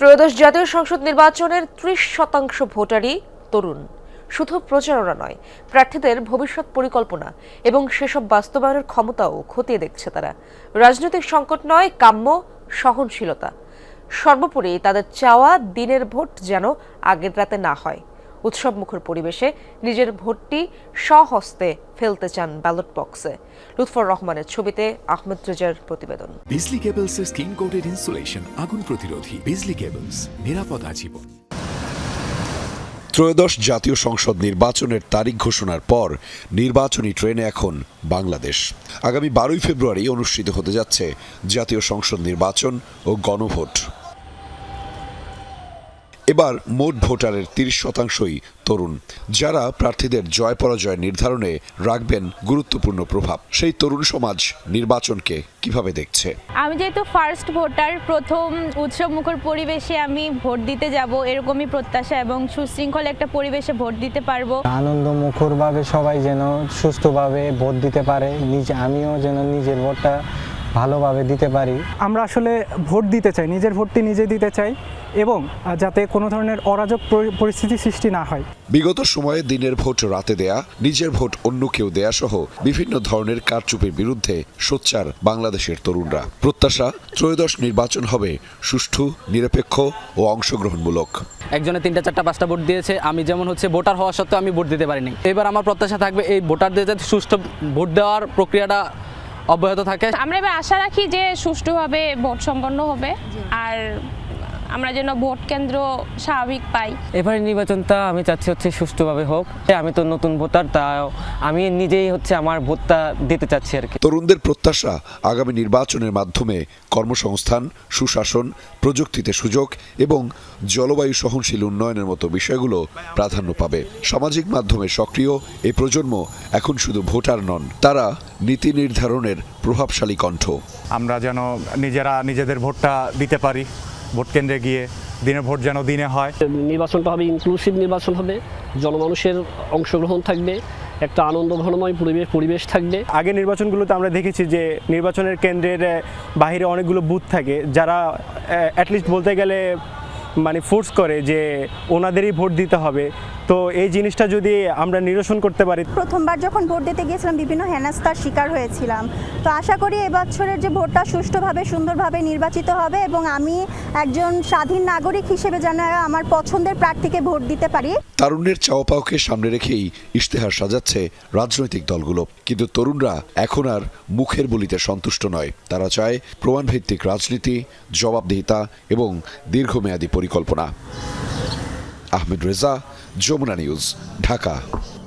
ত্রয়োদশ জাতীয় সংসদ নির্বাচনের ত্রিশ শতাংশ ভোটারই তরুণ। শুধু প্রচারণা নয়, প্রার্থীদের ভবিষ্যৎ পরিকল্পনা এবং সেসব বাস্তবায়নের ক্ষমতাও খতিয়ে দেখছে তারা। রাজনৈতিক সংকট নয়, কাম্য, সহনশীলতা। সর্বোপরি তাদের চাওয়া দিনের ভোট যেন আগের রাতে না হয়। উৎসবমুখর পরিবেশে নিজের ভোটটি স্বহস্তে ফেলতে চান ব্যালট বক্সে। লুৎফর রহমানের ছবিতে আহমেদ রেজার প্রতিবেদন। বিজলি কেবলস এর স্কিন কোটেড ইনসুলেশন আগুন প্রতিরোধী। বিজলি কেবলস নিরাপদ আজীবন। ত্রয়োদশ জাতীয় সংসদ নির্বাচনের তারিখ ঘোষণার পর নির্বাচনী ট্রেনে এখন বাংলাদেশ। আগামী বারোই ফেব্রুয়ারি অনুষ্ঠিত হতে যাচ্ছে জাতীয় সংসদ নির্বাচন ও গণভোট। এবার মোট ভোটারের তিরিশ শতাংশই তরুণ। যারা প্রার্থীদের জয় পরাজয় নির্ধারণে রাখবেন গুরুত্বপূর্ণ প্রভাব। সেই তরুণ সমাজ নির্বাচনকে কীভাবে দেখছে? আমি যেহেতু ফার্স্ট ভোটার প্রথম উৎসব মুখর পরিবেশে আমি ভোট দিতে যাব এরকমই প্রত্যাশা এবং সুশৃঙ্খল একটা পরিবেশে ভোট দিতে পারব। আনন্দ মুখরভাবে সবাই যেন সুস্থভাবে ভোট দিতে পারে নিজে আমিও যেন নিজের ভোটটা ভালোভাবে দিতে পারি। আমরা আসলে ভোট দিতে চাই নিজের ভোটটি নিজে দিতে চাই। এবং যাতে কোনো ধরনের অরাজক পরি- পরিস্থিতি সৃষ্টি না হয়। বিগত সময়ে দিনের ভোট রাতে দেয়া নিজের ভোট অন্য কেউ দেয়া সহ বিভিন্ন ধরনের কারচুপির বিরুদ্ধে সোচ্চার বাংলাদেশের তরুণরা। প্রত্যাশা ত্রয়োদশ নির্বাচন হবে সুষ্ঠু নিরপেক্ষ ও অংশগ্রহণমূলক। একজনে তিনটা চারটা পাঁচটা ভোট দিয়েছে আমি যেমন হচ্ছে ভোটার হওয়া সত্ত্বেও আমি ভোট দিতে পারিনি। এবার আমার প্রত্যাশা থাকবে এই ভোটারদের যাতে সুষ্ঠু ভোট দেওয়ার প্রক্রিয়াটা অব্যাহত থাকে। আমরা এবার আশা রাখি যে সুষ্ঠুভাবে ভোট সম্পন্ন হবে। আর আমরা যেন ভোট কেন্দ্র স্বাভাবিক পাই। এবারে নির্বাচনটা আমি চাচ্ছি হচ্ছে সুষ্ঠুভাবে হোক। আমি তো নতুন ভোটার তা আমি নিজেই হচ্ছে আমার ভোটটা দিতে চাচ্ছি আর কি। তরুণদের প্রত্যাশা আগামী নির্বাচনের মাধ্যমে কর্মসংস্থান সুশাসন প্রযুক্তিতে সুযোগ এবং জলবায়ু সহনশীল উন্নয়নের মতো বিষয়গুলো প্রাধান্য পাবে। সামাজিক মাধ্যমে সক্রিয় এই প্রজন্ম এখন শুধু ভোটার নন তারা নীতি নির্ধারণের প্রভাবশালী কণ্ঠ। আমরা যেন নিজেরা নিজেদের ভোটটা দিতে পারি। ভোট কেন্দ্রে গিয়ে দিনের ভোট যেন দিনে হয়। নির্বাচনটা হবে ইনক্লুসিভ নির্বাচন হবে জনমানুষের অংশগ্রহণ থাকবে একটা আনন্দ ঘনময় পরিবেশ পরিবেশ থাকবে। আগে নির্বাচনগুলোতে আমরা দেখেছি যে নির্বাচনের কেন্দ্রের বাহিরে বাইরে অনেকগুলো বুথ থাকে যারা অ্যাটলিস্ট বলতে গেলে মানে ফোর্স করে যে ওনাদেরই ভোট দিতে হবে। তো এই জিনিসটা যদি আমরা নিরসন করতে পারি প্রথমবার যখন ভোট দিতে গিয়েছিলাম বিভিন্ন হেনাস্তার শিকার হয়েছিলাম। তো আশা করি এবছরের যে ভোটটা সুষ্ঠুভাবে সুন্দরভাবে নির্বাচিত হবে এবং আমি একজন স্বাধীন নাগরিক হিসেবে যেন আমার পছন্দের প্রার্থীকে ভোট দিতে পারি। তারুণ্যের চাওয়া পাওয়াকে সামনে রেখেই ইশতেহার সাজাচ্ছে রাজনৈতিক দলগুলো। কিন্তু তরুণরা এখন আর মুখের বলিতে সন্তুষ্ট নয়। তারা চায় প্রমাণভিত্তিক রাজনীতি জবাবদিহিতা এবং দীর্ঘমেয়াদী পরিকল্পনা। আহমেদ রেজা যমুনা নিউজ ঢাকা।